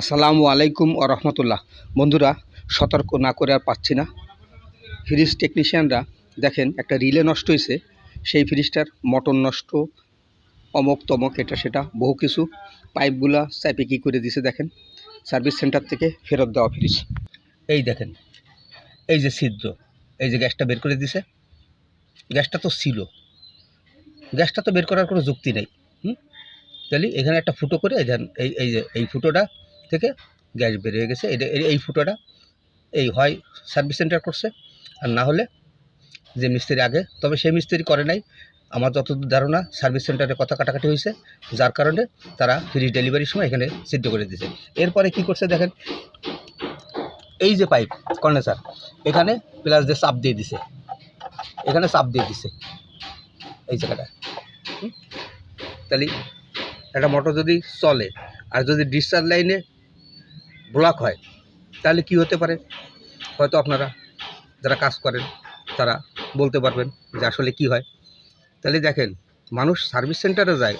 আসসালামু আলাইকুম ও রহমতুল্লাহ। বন্ধুরা, সতর্ক না করে আর পাচ্ছি না। ফ্রিজ টেকনিশিয়ানরা দেখেন, একটা রিলে নষ্ট হয়েছে সেই ফ্রিজটার মটন নষ্ট, অমক তমক, এটা সেটা, বহু কিছু। পাইপগুলা চাইপে কী করে দিছে দেখেন। সার্ভিস সেন্টার থেকে ফেরত দেওয়া ফ্রিজ এই দেখেন, এই যে ছিদ্র, এই যে গ্যাসটা বের করে দিছে। গ্যাসটা তো ছিল। গ্যাসটা তো বের করার কোনো যুক্তি নেই। হুম? তাহলে এখানে একটা ফুটো করে, এই এই এই যে, এই ফুটোটা থেকে গ্যাস বেরিয়ে গেছে। এটা, এই- ফুটোটা, এই হয় সার্ভিস সেন্টার করছে। আর না হলে যে মিস্ত্রি আগে, তবে সেই মিস্ত্রি করে নাই। আমার যতদূর ধারণা, সার্ভিস সেন্টারে কথা কাটাকাটি হয়েছে। যার কারণে তারা ফ্রি ডেলিভারির সময় এখানে সিদ্ধ করে দিয়েছে। এরপরে কি করছে দেখেন, এই যে পাইপ, কন্ডেন্সার, এখানে প্লাস দিয়ে চাপ দিয়ে দিছে, এখানে চাপ দিয়ে দিছে, এই জায়গাটা। তাহলে একটা মোটর যদি চলে, আর যদি ডিসচার্জ লাইনে ব্লক হয়, তাহলে কি হতে পারে? হয়তো আপনারা যারা কাজ করেন, তারা বলতে পারবেন যে আসলে কি হয়। তাহলে দেখেন, মানুষ সার্ভিস সেন্টারে যায়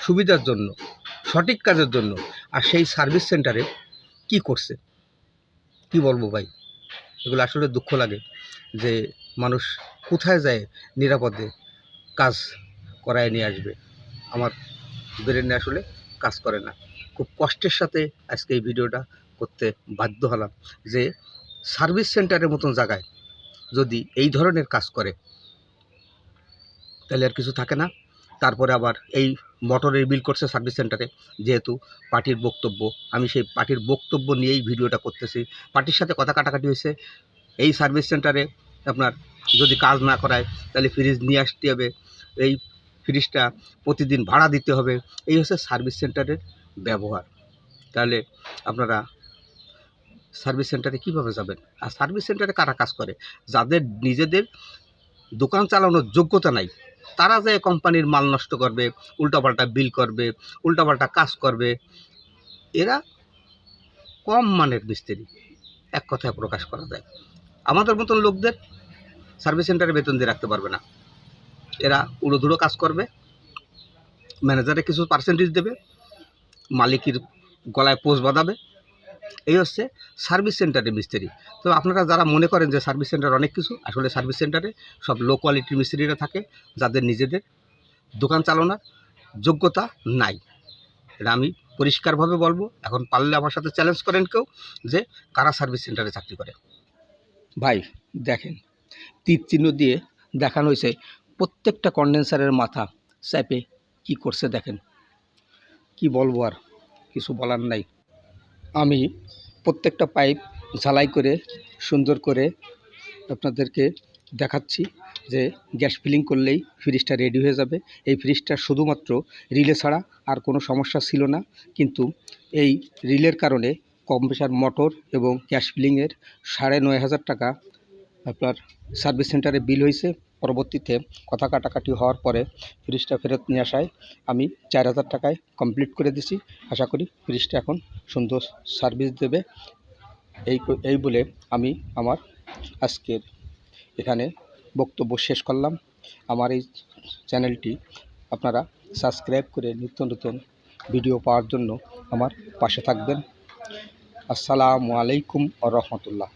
সুবিধার জন্য, সঠিক কাজের জন্য, আর সেই সার্ভিস সেন্টারে কি করছে? কি বলব ভাই? এগুলো আসলে দুঃখ লাগে যে মানুষ কোথায় যায় নিরাপদে কাজ করায় নিয়ে আসবে। আমার ব্রেনে আসলে কাজ করে না। খুব কষ্টের সাথে আজকে এই ভিডিওটা করতে বাধ্য হলাম যে সার্ভিস সেন্টারের মতন জায়গায় যদি এই ধরনের কাজ করে, তাহলে আর কিছু থাকে না। তারপরে আবার এই মোটরের বিল করছে সার্ভিস সেন্টারে, যেহেতু পার্টির বক্তব্য, আমি সেই পার্টির বক্তব্য নিয়েই ভিডিওটা করতেছি। পার্টির সাথে কথা কাটাকাটি হয়েছে। এই সার্ভিস সেন্টারে আপনার যদি কাজ না করায়, তাহলে ফ্রিজ নিয়ে আসতে হবে। এই ফ্রিজটা প্রতিদিন ভাড়া দিতে হবে। এই হচ্ছে সার্ভিস সেন্টারের ব্যবহার। তাহলে আপনারা সার্ভিস সেন্টারে কীভাবে যাবেন? আর সার্ভিস সেন্টারে কারা কাজ করে? যাদের নিজেদের দোকান চালানোর যোগ্যতা নাই, তারা যে কোম্পানির মাল নষ্ট করবে, উল্টাপাল্টা বিল করবে, উল্টাপাল্টা কাজ করবে, এরা কম মানের মিস্ত্রি, এক কথায় প্রকাশ করা যায়। আমাদের মতন লোকদের সার্ভিস সেন্টারে বেতন দিয়ে রাখতে পারবে না। এরা উড়োধুড়ো কাজ করবে, ম্যানেজারে কিছু পার্সেন্টেজ দেবে, মালিকের গলায় পোষ বাঁধাবে এই হচ্ছে সার্ভিস সেন্টারের মিস্ত্রি। তো আপনারা যারা মনে করেন যে সার্ভিস সেন্টার অনেক কিছু, আসলে সার্ভিস সেন্টারে সব লো কোয়ালিটির মিস্ত্রিরা থাকে, যাদের নিজেদের দোকান চালানোর যোগ্যতা নাই। এটা আমি পরিষ্কারভাবে বলব, এখন পারলে আমার সাথে চ্যালেঞ্জ করেন কেউ যে কারা সার্ভিস সেন্টারে চাকরি করে। ভাই, দেখেন, তীর চিহ্ন দিয়ে দেখানো হয়েছে, প্রত্যেকটা কন্ডেন্সারের মাথা চাপে কি করছে দেখেন। কি বলব আর, কিছু বলার নাই। আমি প্রত্যেকটা পাইপ ঝালাই করে, সুন্দর করে আপনাদেরকে দেখাচ্ছি যে গ্যাস ফিলিং করলেই ফ্রিজটা রেডি হয়ে যাবে। এই ফ্রিজটা শুধুমাত্র রিলে ছাড়া আর কোনো সমস্যা ছিল না। কিন্তু এই রিলের কারণে কম্প্রেসার মোটর এবং গ্যাস ফিলিংয়ের সাড়ে নয় হাজার টাকা আপনার সার্ভিস সেন্টারে বিল হয়েছে। পরবর্তীতে কথা কাটাকাটি হওয়ার পরে ফ্রিজটা ফেরত নিয়ে আসায় আমি চার হাজার টাকায় কমপ্লিট করে দিছি। আশা করি ফ্রিজটা এখন সুন্দর সার্ভিস দেবে। এই এই বলে আমি আমার আজকের এখানে বক্তব্য শেষ করলাম। আমার এই চ্যানেলটি আপনারা সাবস্ক্রাইব করে নিত্য নতুন ভিডিও পাওয়ার জন্য আমার পাশে থাকবেন। আসসালামু আলাইকুম রহমতুল্লাহ।